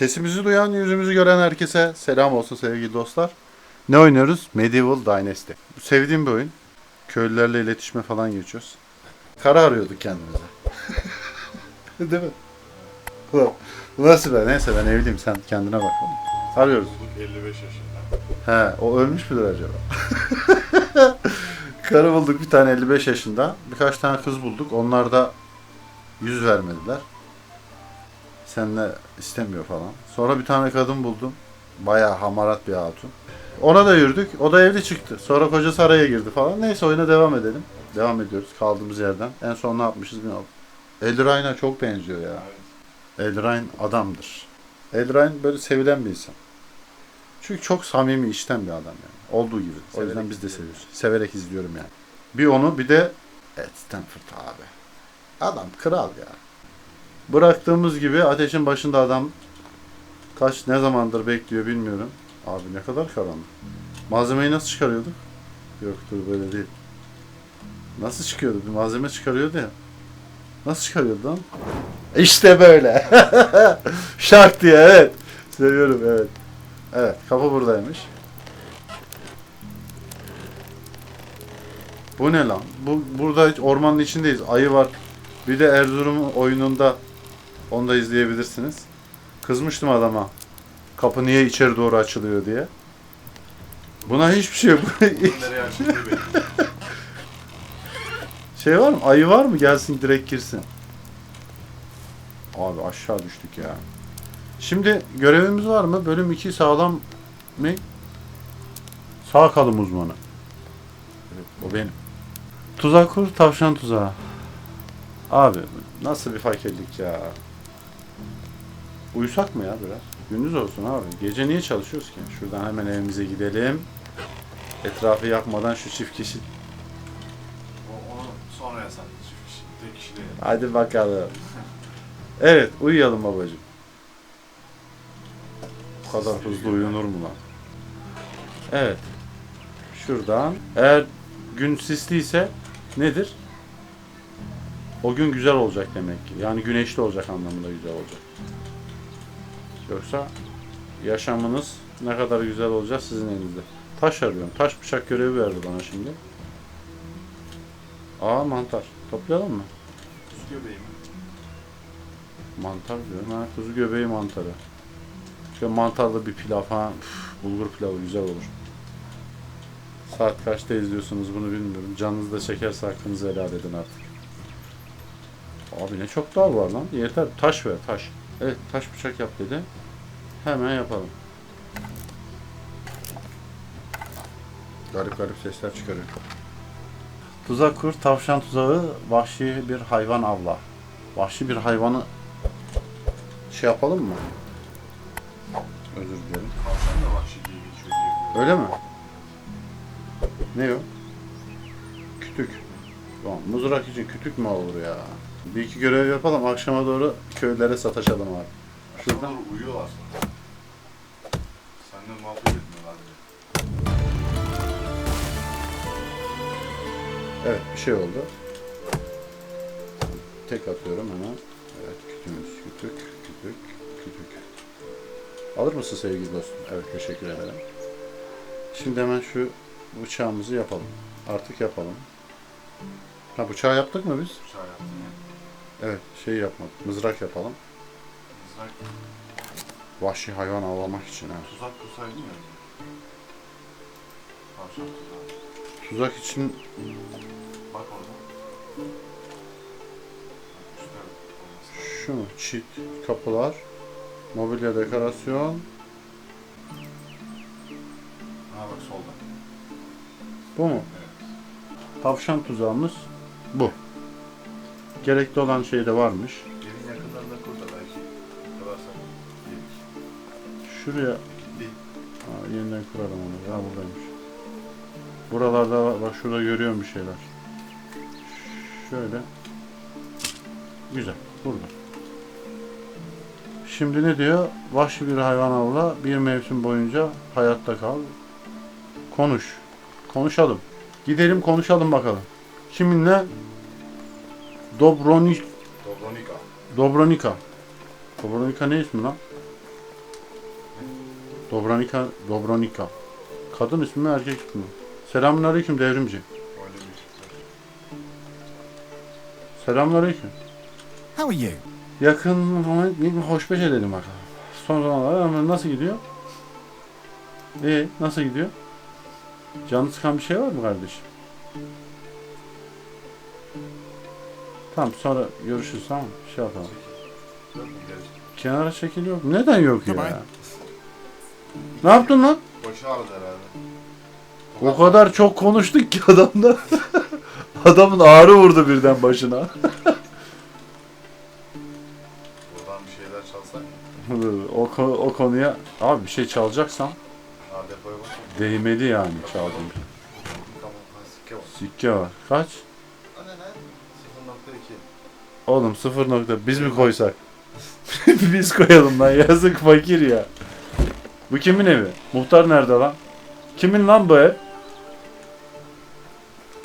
Sesimizi duyan, yüzümüzü gören herkese selam olsun sevgili dostlar. Ne oynuyoruz? Medieval Dynasty. Sevdiğim bir oyun. Köylülerle iletişime falan geçiyoruz. Kara arıyorduk kendimize. Değil mi? Ulan, Nasıl be? Neyse ben evliyim sen kendine bak. Arıyoruz. Bulduk 55 yaşında. He, o ölmüş müdür acaba? Karı bulduk bir tane 55 yaşında. Birkaç tane kız bulduk. Onlar da yüz vermediler. Seninle istemiyor falan. Sonra bir tane kadın buldum. Bayağı hamarat bir hatun. Ona da yürüdük. O da evli çıktı. Sonra kocası araya girdi falan. Neyse oyuna devam edelim. Devam ediyoruz kaldığımız yerden. En son ne yapmışız bilmiyorum. Eldrain'a çok benziyor ya. Eldrain adamdır. Eldrain böyle sevilen bir insan. Çünkü çok samimi işten bir adam yani. Olduğu gibi. O Severek yüzden biz de seviyoruz. Severek izliyorum yani. Bir onu bir de Ed Stanford abi. Adam kral ya. Bıraktığımız gibi ateşin başında adam kaç ne zamandır bekliyor bilmiyorum. Abi ne kadar karanlık. Malzemeyi nasıl çıkarıyorduk? Yoktur böyle değil. Nasıl çıkıyordu? Bir malzeme çıkarıyordu ya. Nasıl çıkarıyordu lan? İşte böyle. Şak diye evet. Seviyorum evet. Evet kapı buradaymış. Bu ne lan? Bu burada hiç ormanın içindeyiz. Ayı var. Bir de Erzurum oyununda onu da izleyebilirsiniz. Kızmıştım adama. Kapı niye içeri doğru açılıyor diye. Buna hiçbir şey yok. Şey var mı? Ayı var mı? Gelsin direkt girsin. Abi aşağı düştük ya. Şimdi görevimiz var mı? Bölüm 2 sağlam mı? Sağ kalım uzmanı. Evet, o benim. Tuzak kur, tavşan tuzağı. Abi nasıl bir fakirlik ya. Uyusak mı ya biraz? Gündüz olsun abi. Gece niye çalışıyoruz ki? Şuradan hemen evimize gidelim. Etrafı yakmadan şu çift kişi O- Onu sonra yasak. Çift kişi, tek kişi değil. Hadi bakalım. Evet, uyuyalım babacığım. Bu kadar hızlı uyunur mu lan? Evet. Şuradan. Eğer gün sisliyse nedir? O gün güzel olacak demek ki. Yani güneşli olacak anlamında güzel olacak. Yoksa yaşamınız ne kadar güzel olacak sizin elinizde. Taş arıyorum. Taş bıçak görevi verdi bana şimdi. Aa mantar. Toplayalım mı? Kuzu göbeği mi? Mantar diyorum. Ha, kuzu göbeği mantarı. Şöyle mantarlı bir pilav ha. üf, bulgur pilavı güzel olur. Saat kaçta izliyorsunuz bunu bilmiyorum. Canınız da çekerse hakkınızı helal edin artık. Abi ne çok dal var lan. Yeter. Taş ver taş. Evet taş bıçak yap dedi. Hemen yapalım. Garip garip sesler çıkarıyor. Tuzak kur, tavşan tuzağı, vahşi bir hayvan avla. Vahşi bir hayvanı şey yapalım mı? Özür dilerim. Tavşan da vahşi diye geçiyor diye. Öyle mi? Ne o? Kütük. Ulan mızrak için kütük mü olur ya? Bir iki görev yapalım. Akşama doğru köylere sataşalım abi. Şuradan. Şuradan uyuyorlar sonra. Seninle muhabbet etmiyorlar bile. Evet bir şey oldu. Tek atıyorum hemen. Evet kütüğümüz kütük, kütük, kütük. Alır mısın sevgili dostum? Evet teşekkür ederim. Şimdi hemen şu bıçağımızı yapalım. Artık yapalım. Ha bıçağı yaptık mı biz? Bıçağı yaptım ya. Evet şey yapmadık. Mızrak yapalım. Mızrak, Vahşi hayvan avlamak için ha. tuzak kursaydın ya. Tavşan tuzağı. Tuzak için Bak orada. Bak üstte olması lazım. şu mu? Çit, kapılar, mobilya dekorasyon. Ha bak solda. Bu mu? Evet. Tavşan tuzağımız bu. Gerekli olan şey de varmış. Evin yakınlarında kur da belki. Kurarsak gelir. Şuraya Değil. ha, yeniden kuralım onu. Ha buradaymış. Buralarda var- bak şurada görüyorum bir şeyler. Şöyle. Güzel. Burada. Şimdi ne diyor? Vahşi bir hayvan avla, bir mevsim boyunca hayatta kal. Konuş. Konuşalım. Gidelim konuşalım bakalım. Kiminle? Dobronik, Dobronika. Dobronika. Dobronika ne ismi lan? Dobronika, Dobronika. Kadın ismi mi erkek ismi mi? Selamünaleyküm devrimci. Öyle bir çıktı. Selamünaleyküm. How are you? Yakın hoşbeş edelim bakalım. Son zamanlarda ama nasıl gidiyor? İyi, nasıl gidiyor? Canı sıkan bir şey var mı kardeşim? Tamam sonra görüşürüz tamam mı? Şey yapalım. Kenara çekil yok. Neden yok ya? Ne yaptın lan? Başı ağrıdı herhalde. O kadar çok konuştuk ki adamla. Adamın ağrı vurdu birden başına. Buradan bir şeyler çalsak mı? o, ko- o konuya abi bir şey çalacaksan Ha depoya bakayım. değmeli yani çaldım. Tamam. Sikke var. Kaç? Anne ne? 0.2. Oğlum sıfır nokta biz mi koysak? biz koyalım lan yazık fakir ya. Bu kimin evi? Muhtar nerede lan? Kimin lan bu ev?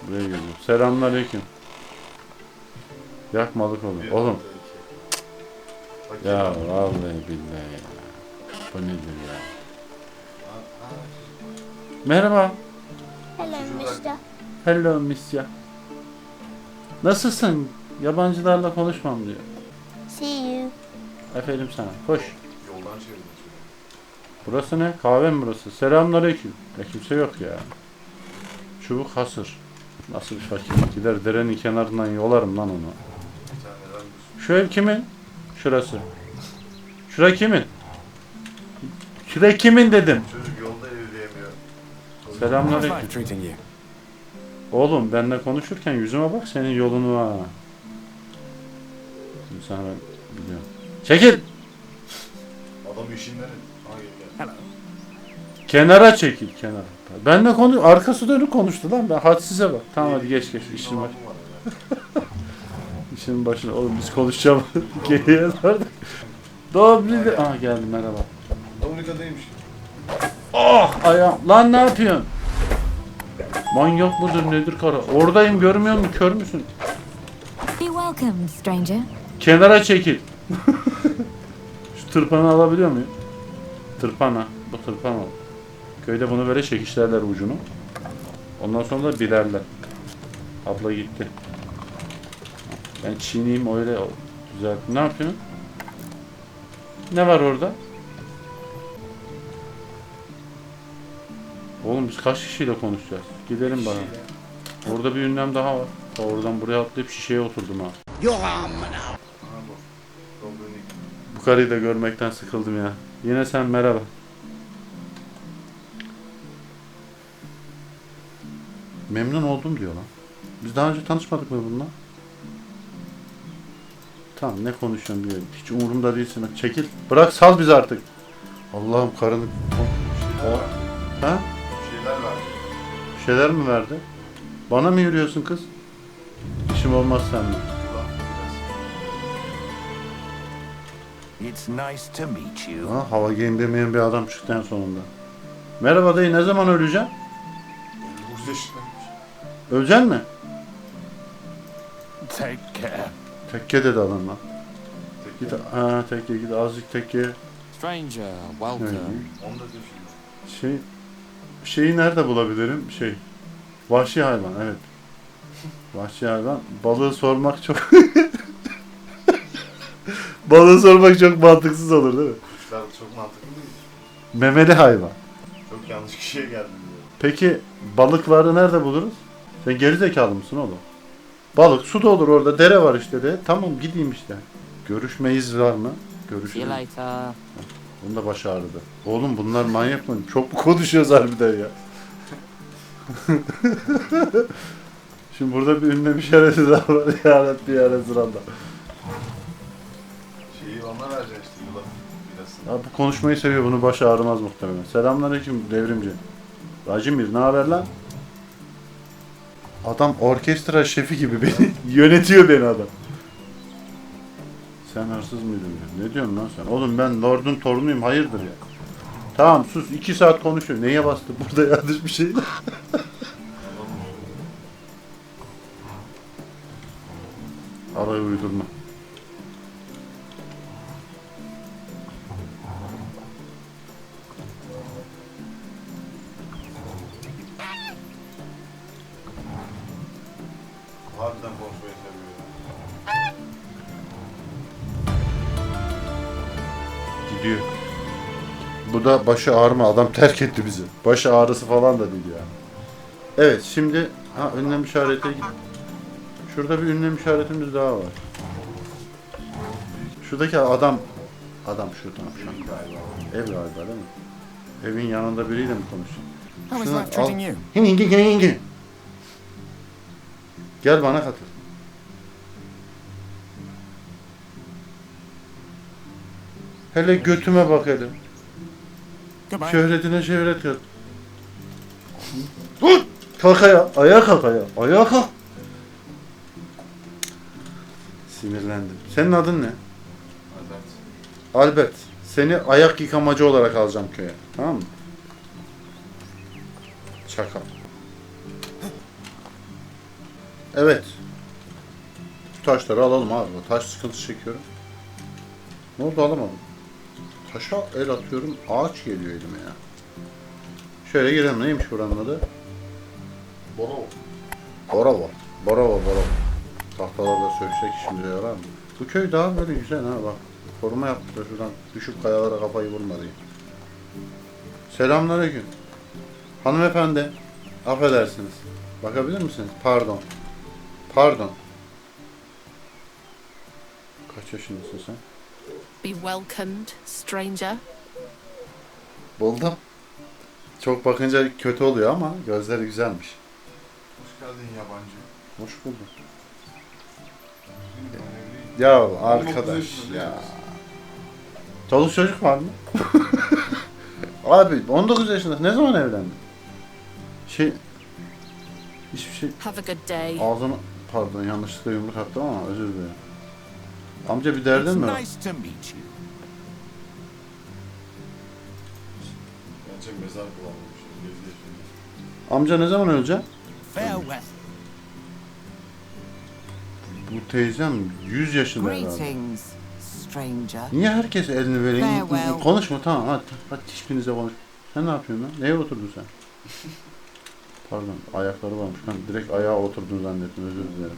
Buraya geliyor. Selamünaleyküm. Yakmalık oğlum. Oğlum 1.2. ya vallahi billahi ya. Bu nedir ya? Ha, ha. Merhaba. Hello, mister. Hello Misya. Nasılsın? Yabancılarla konuşmam diyor. See you. Aferin sana. Koş. Yoldan çevirdim çocuğu. Burası ne? Kahve mi burası? Selamünaleyküm. Ya kimse yok ya. Çubuk hasır. Nasıl bir fakir? Gider derenin kenarından yolarım lan onu. Şu ev kimin? Şurası. Şura kimin? Şura kimin dedim. Çocuk yolda evleyemiyor. Selamünaleyküm. Oğlum benimle konuşurken yüzüme bak senin yolunu ha. Sana ben biliyorum. Çekil! Adam işinden Ha gel gel. Hello. Kenara çekil kenara. Benle konu arkası dönük konuştu lan ben hadsize bak. Tamam hadi geç geç işin var. İşin başına oğlum biz konuşacağım. Geriye sardık. Doğru bildi. Aa geldi merhaba. Dominika'daymış. Oh ayağım. Lan ne yapıyorsun? Manyak mıdır nedir kara? Oradayım görmüyor musun? Kör müsün? Be welcome, stranger. Kenara çekil. Şu tırpanı alabiliyor muyum? Tırpana. Bu tırpan al. Köyde bunu böyle çekişlerler ucunu. Ondan sonra da bilerler. Abla gitti. Ben çiğneyim öyle güzel. Ne yapıyorsun? Ne var orada? Oğlum biz kaç kişiyle konuşacağız? Gidelim bana. Orada bir ünlem daha var. Oradan buraya atlayıp şişeye oturdum ha. Ha bu. Bu karıyı da görmekten sıkıldım ya. Yine sen merhaba. Memnun oldum diyor lan. Biz daha önce tanışmadık mı bununla? Tamam ne konuşuyorsun biliyorum. Hiç umurumda değilsin. Çekil. Bırak sal bizi artık. Allah'ım karını... Ha? Şeyler var. Bir şeyler mi verdi? Bana mı yürüyorsun kız? İşim olmaz seninle. It's nice to meet you. Ha, hava giyindirmeyen bir adam çıktı en sonunda. Merhaba dayı ne zaman öleceğim? 59 yaşındaymış. Öleceksin mi? Take care. Tekke dedi adam lan. Git ha tekke git azıcık tekke. Stranger, welcome. Onu da. Şey şeyi nerede bulabilirim? Şey vahşi hayvan evet. Vahşi hayvan. Balığı sormak çok Balığı sormak çok mantıksız olur değil mi? Kuşlar çok mantıklı değil. Memeli hayvan. Çok yanlış kişiye geldim diyor. Peki balıkları nerede buluruz? Sen geri zekalı mısın oğlum? Balık suda olur orada dere var işte de. Tamam gideyim işte. Görüşmeyiz var mı? See you Görüşürüz. later. Bunun da baş ağrıdı. Oğlum bunlar manyak mı? Çok mu konuşuyoruz harbiden ya? Şimdi burada bir ünlem işareti daha var. Ya Rabbi ya Resulallah. Ya bu konuşmayı seviyor. Bunu baş ağrımaz muhtemelen. Selamünaleyküm devrimci. Racimir ne haber lan? Adam orkestra şefi gibi beni yönetiyor beni adam. Sen hırsız mıydın. Ne diyorsun lan sen? Oğlum ben Lord'un torunuyum hayırdır ya. Tamam sus iki saat konuşuyor. Neye bastı burada yanlış bir şey? Alay uydurma. Bu da başı ağrıma. Adam terk etti bizi. Başı ağrısı falan da değil yani. Evet şimdi ha ünlem işareti Şurada bir ünlem işaretimiz daha var. Şuradaki adam adam şuradan şu an. Ev galiba değil mi? Evin yanında biriyle mi is Şuna. Gel bana katıl. Hele götüme bak hele. Goodbye. Şöhretine şöhret kat. Dur! Kalk ayağa. Ayağa kalk ayağa. Ayağa kalk. Sinirlendim. Senin adın ne? Albert. Albert. Seni ayak yıkamacı olarak alacağım köye. Tamam mı? Çakal. Evet. Şu taşları alalım abi. Taş sıkıntısı çekiyorum. Ne oldu alamadım. Taşa el atıyorum. Ağaç geliyor elime ya. Şöyle girelim. Neymiş buranın adı? Boro. Borova. Borova Borova. Tahtalarda söksek şimdi yarar mı? Bu köy daha böyle güzel ha bak. Koruma yapmışlar şuradan düşüp kayalara kafayı vurma diye. Selamünaleyküm. Hanımefendi. Affedersiniz. Bakabilir misiniz? Pardon. Pardon. Kaç yaşındasın sen? Be welcomed, stranger. Buldum. Çok bakınca kötü oluyor ama gözleri güzelmiş. Hoş geldin yabancı. Hoş bulduk. Evliyim. Ya 19 arkadaş ya. Çoluk çocuk var mı? Abi 19 yaşında ne zaman evlendin? Şey hiçbir şey Have a good day. ağzına pardon yanlışlıkla yumruk attım ama özür dilerim. Amca bir derdin mi? var? nice to meet you. Bence mezar kullanmış. 7 yaşında. Amca ne zaman ölecek? Farewell. Bu teyzem 100 yaşında herhalde. Niye herkes elini veriyor? Farewell. Konuşma tamam hadi. Hadi hiçbirinize konuş. Sen ne yapıyorsun lan? Neye oturdun sen? Pardon ayakları varmış. Ben direkt ayağa oturdun zannettim özür dilerim.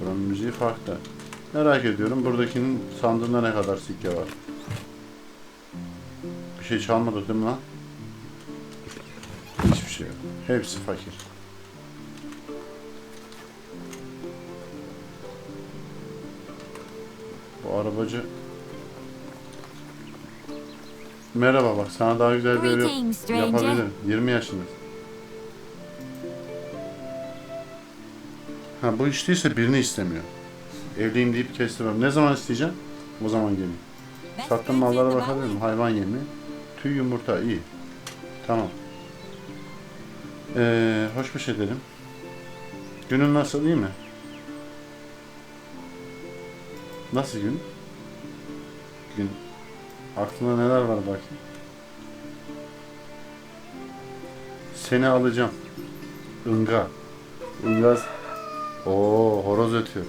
Buranın müziği farklı. Merak ediyorum buradakinin sandığında ne kadar sikke var. Bir şey çalmadık değil mi lan? Hiçbir şey yok. Hepsi fakir. Bu arabacı Merhaba bak sana daha güzel bir ev yapabilirim. 20 yaşındasın. Ha bu iş değilse birini istemiyor. Evliyim deyip kestirmem. Ne zaman isteyeceğim? O zaman geleyim. Sattığım mallara bakabilir miyim? Hayvan yemi, tüy yumurta iyi. Tamam. Ee, hoş bir edelim. Günün nasıl iyi mi? Nasıl gün? Gün. Aklında neler var bakayım. Seni alacağım. Inga. Ingaz. Oo horoz ötüyor.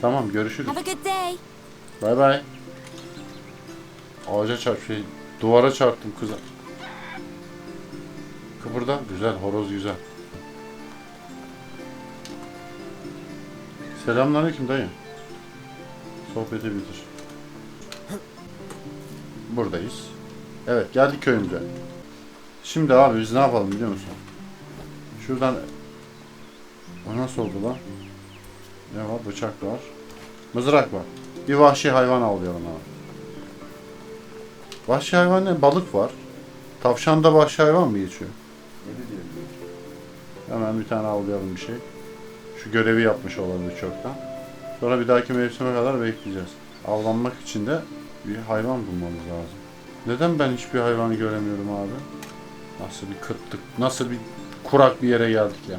Tamam görüşürüz. Have a good day. Bay bay. Ağaca çarp şey duvara çarptım kıza. Kıpırda güzel horoz güzel. Selamünaleyküm dayı. Sohbeti bitir. Buradayız. Evet geldik köyümüze. Şimdi abi biz ne yapalım biliyor musun? Şuradan o nasıl oldu lan? Ne var? Bıçak var. Mızrak var. Bir vahşi hayvan avlayalım abi. Vahşi hayvan ne? Balık var. Tavşanda vahşi hayvan mı geçiyor? Hemen bir tane avlayalım bir şey. Şu görevi yapmış olalım çoktan. Sonra bir dahaki mevsime kadar bekleyeceğiz. Avlanmak için de bir hayvan bulmamız lazım. Neden ben hiçbir hayvanı göremiyorum abi? Nasıl bir kıtlık, nasıl bir kurak bir yere geldik ya.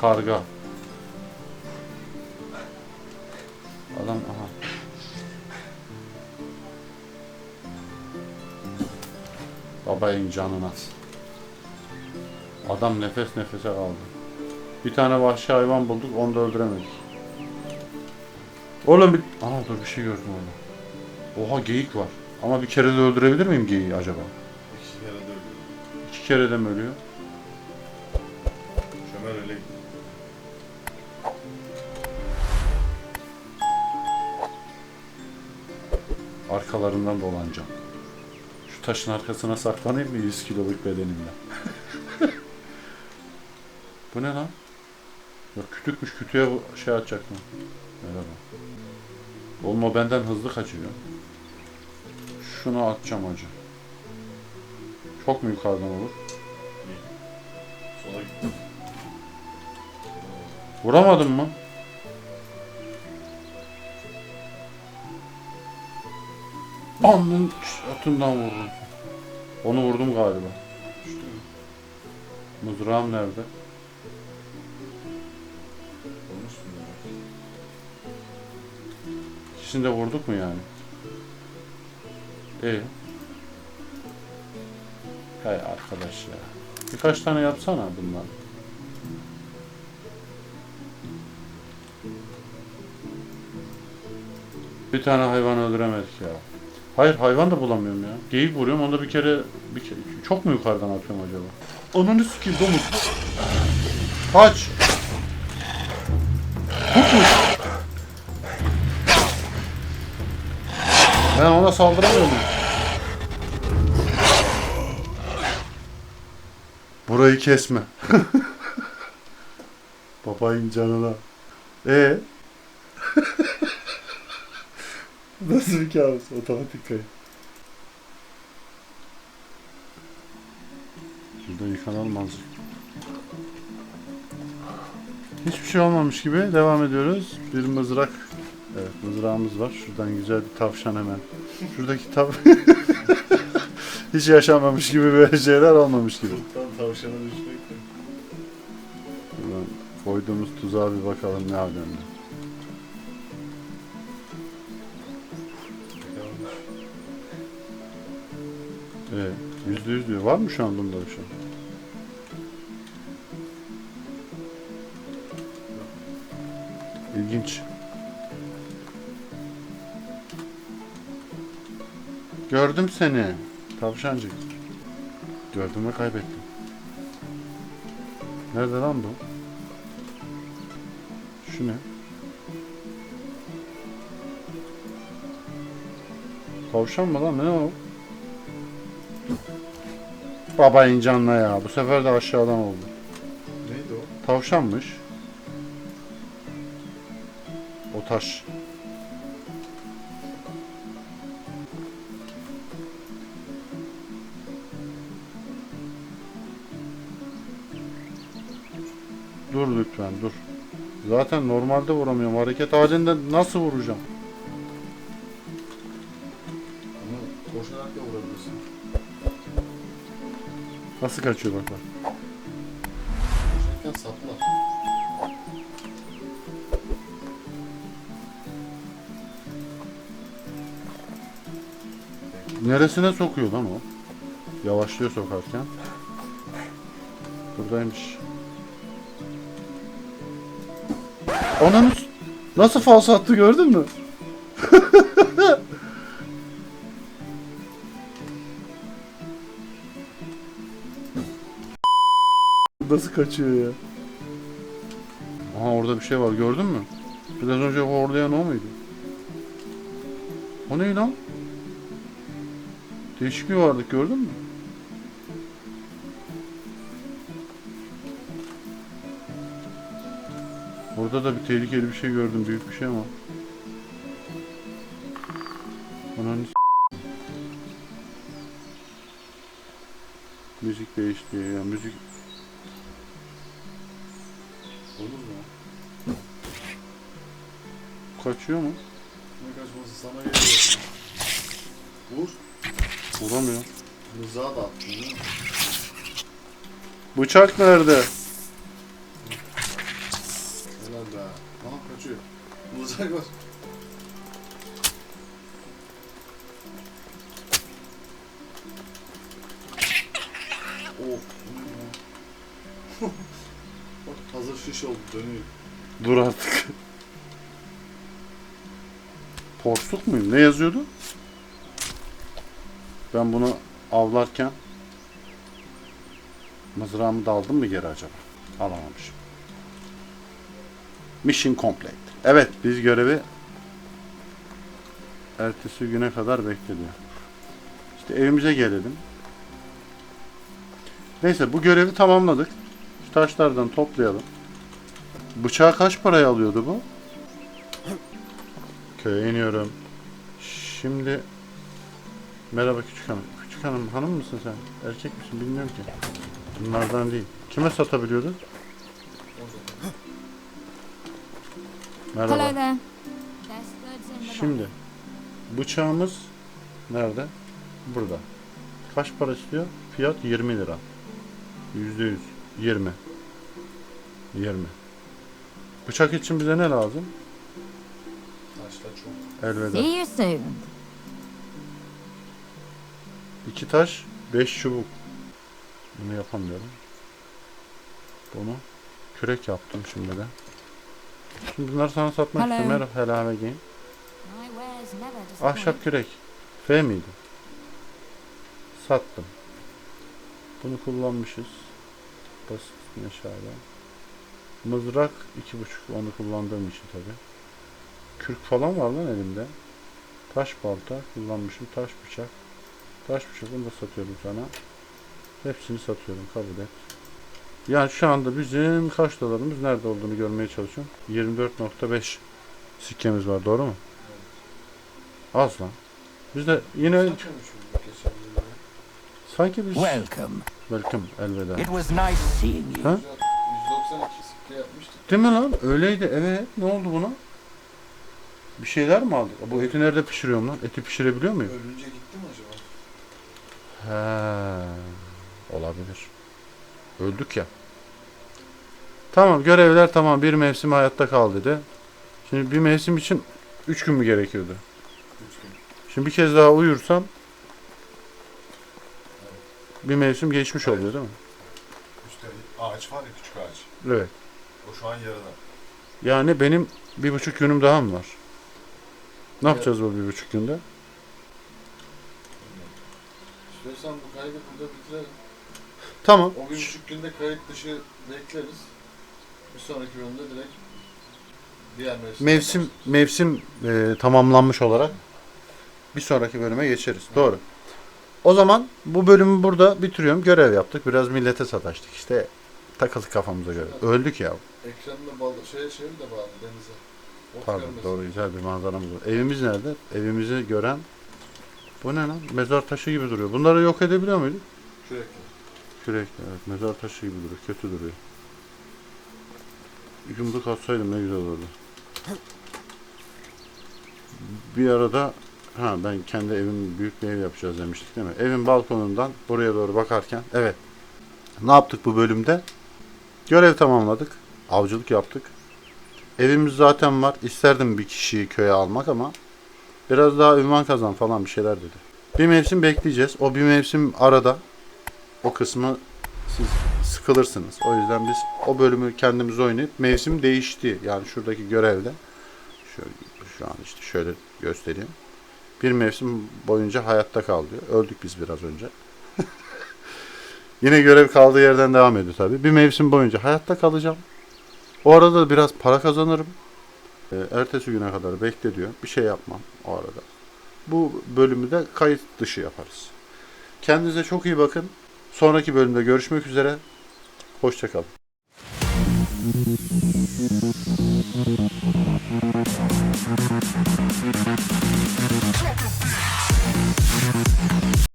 Karga. Adam aha. Babayın canına. Adam nefes nefese kaldı. Bir tane vahşi hayvan bulduk, onu da öldüremedik. Oğlum bir... Ana dur bir şey gördüm orada. Oha geyik var. Ama bir kere de öldürebilir miyim geyiği acaba? İki kere de ölüyorum. İki kere de mi ölüyor? Sefer öyle gitti. Arkalarından dolanacağım. Şu taşın arkasına saklanayım mı 100 kiloluk bedenimle? Bu ne lan? Ya kütükmüş kütüğe şey atacaktım. Merhaba. Oğlum o benden hızlı kaçıyor. Şunu atacağım hacı. Çok mu yukarıdan olur? Sola gitti. Vuramadın mı? Anın atından vurdum. Onu vurdum galiba. Mızrağım nerede? İkisini de vurduk mu yani? İyi. Hay arkadaş ya. Birkaç tane yapsana bundan. Bir tane hayvan öldüremedik ya. Hayır hayvan da bulamıyorum ya. Geyik vuruyorum onda bir kere, bir kere çok mu yukarıdan atıyorum acaba? Ananı sikeyim domuz. Kaç. Kurtmuş. Ben ona saldıramıyor muyum? Burayı kesme. Babayın canına. E Nasıl bir kabus? Otomatik kayıt. Şurada yıkanalım azıcık. Hiçbir şey olmamış gibi devam ediyoruz. Bir mızrak. Evet mızrağımız var. Şuradan güzel bir tavşan hemen. Şuradaki tav... Hiç yaşanmamış gibi böyle şeyler olmamış gibi. Tam tavşana düşmek. Buradan koyduğumuz tuzağa bir bakalım ne alemde. Evet. Yüzde yüz diyor. Var mı şu an bunda bir şey? İlginç. Gördüm seni. Tavşancık. Gördüm ve kaybettim. Nerede lan bu? Şu ne? Tavşan mı lan? Ne o? Baba canla ya. Bu sefer de aşağıdan oldu. Neydi o? Tavşanmış. O taş. Dur lütfen dur. Zaten normalde vuramıyorum. Hareket halinde nasıl vuracağım? Nasıl kaçıyor bak bak. Koşarken saplar. Neresine sokuyor lan o? Yavaşlıyor sokarken. Buradaymış. Ananı Nasıl falso attı gördün mü? Nasıl kaçıyor ya? Aha orada bir şey var gördün mü? Biraz önce horlayan o muydu? O ne lan? Değişik bir varlık gördün mü? Orada da bir tehlikeli bir şey gördüm. Büyük bir şey ama. Ananı Müzik değişti ya. Müzik... Olur mu? Kaçıyor mu? Ne kaçması sana geliyor. Vur. Vuramıyor. Mızrağı da attın değil mi? Bıçak nerede? Helal be. Aha kaçıyor. Mızrak var. Şiş oldu dönüyor. Dur artık. Porsuk muyum? Ne yazıyordu? Ben bunu avlarken mızrağımı da aldım mı geri acaba? Alamamışım. Mission complete. Evet biz görevi ertesi güne kadar beklediyor. İşte evimize gelelim. Neyse bu görevi tamamladık. Şu taşlardan toplayalım. Bıçağı kaç paraya alıyordu bu? Köye iniyorum. Şimdi Merhaba küçük hanım. Küçük hanım hanım mısın sen? Erkek misin bilmiyorum ki. Bunlardan değil. Kime satabiliyordun? Merhaba. Şimdi bıçağımız nerede? Burada. Kaç para istiyor? Fiyat 20 lira. %100. 20. 20. Bıçak için bize ne lazım? Taşla çok. Elveda. See you soon. İki taş, beş çubuk. Bunu yapamıyorum. Bunu kürek yaptım şimdi de. Şimdi bunları sana satmak Hello. istiyorum. Merhaba, helal again. My wares never disappoint. Ahşap kürek. F miydi? Sattım. Bunu kullanmışız. Basit aşağıda. Mızrak iki buçuk onu kullandığım için tabi. Kürk falan var lan elimde. Taş balta kullanmışım. Taş bıçak. Taş bıçak bunu da satıyorum sana. Hepsini satıyorum kabul et. Yani şu anda bizim kaç dolarımız nerede olduğunu görmeye çalışıyorum. 24.5 sikkemiz var doğru mu? Az lan. Biz de yine sanki biz Welcome. welcome elveda. It was nice seeing you. Ha? 192 sikke yapmıştık. Değil mi lan? Öyleydi. Evet. Ne oldu buna? Bir şeyler mi aldık? Bu eti nerede pişiriyorum lan? Eti pişirebiliyor muyum? Ölünce gitti mi acaba? He. Olabilir. Öldük ya. Tamam görevler tamam. Bir mevsim hayatta kal dedi. Şimdi bir mevsim için 3 gün mü gerekiyordu? 3 gün. Şimdi bir kez daha uyursam bir mevsim geçmiş oluyor değil mi? İşte ağaç var ya küçük ağaç. Evet. Şu an yarıda. Yani benim bir buçuk günüm daha mı var? Ne yapacağız bu bir buçuk günde? İstiyorsan bu kaydı burada bitirelim. Tamam. O bir buçuk günde kayıt dışı bekleriz. Bir sonraki bölümde direkt diğer mevsim. Mevsim mevsim e, tamamlanmış olarak bir sonraki bölüme geçeriz. Doğru. O zaman bu bölümü burada bitiriyorum. Görev yaptık. Biraz millete sataştık. İşte takıldık kafamıza göre. Öldük ya. Ekranını bağlı, şeye çevir de bağlı denize. Ot Pardon görmesin. doğru güzel bir manzaramız var. Evimiz nerede? Evimizi gören bu ne lan? Mezar taşı gibi duruyor. Bunları yok edebiliyor muyduk? Sürekli. Kürekle evet. Mezar taşı gibi duruyor. Kötü duruyor. Yumruk atsaydım ne güzel olurdu. Bir arada ha ben kendi evim büyük bir ev yapacağız demiştik değil mi? Evin balkonundan buraya doğru bakarken evet. Ne yaptık bu bölümde? Görev tamamladık. Avcılık yaptık. Evimiz zaten var. İsterdim bir kişiyi köye almak ama biraz daha ünvan kazan falan bir şeyler dedi. Bir mevsim bekleyeceğiz. O bir mevsim arada o kısmı siz sıkılırsınız. O yüzden biz o bölümü kendimiz oynayıp mevsim değişti. Yani şuradaki görevde şöyle, şu an işte şöyle göstereyim. Bir mevsim boyunca hayatta kal diyor. Öldük biz biraz önce. Yine görev kaldığı yerden devam ediyor tabii. Bir mevsim boyunca hayatta kalacağım. O arada da biraz para kazanırım. Ee, ertesi güne kadar bekle diyor. Bir şey yapmam o arada. Bu bölümü de kayıt dışı yaparız. Kendinize çok iyi bakın. Sonraki bölümde görüşmek üzere. Hoşçakalın. Check it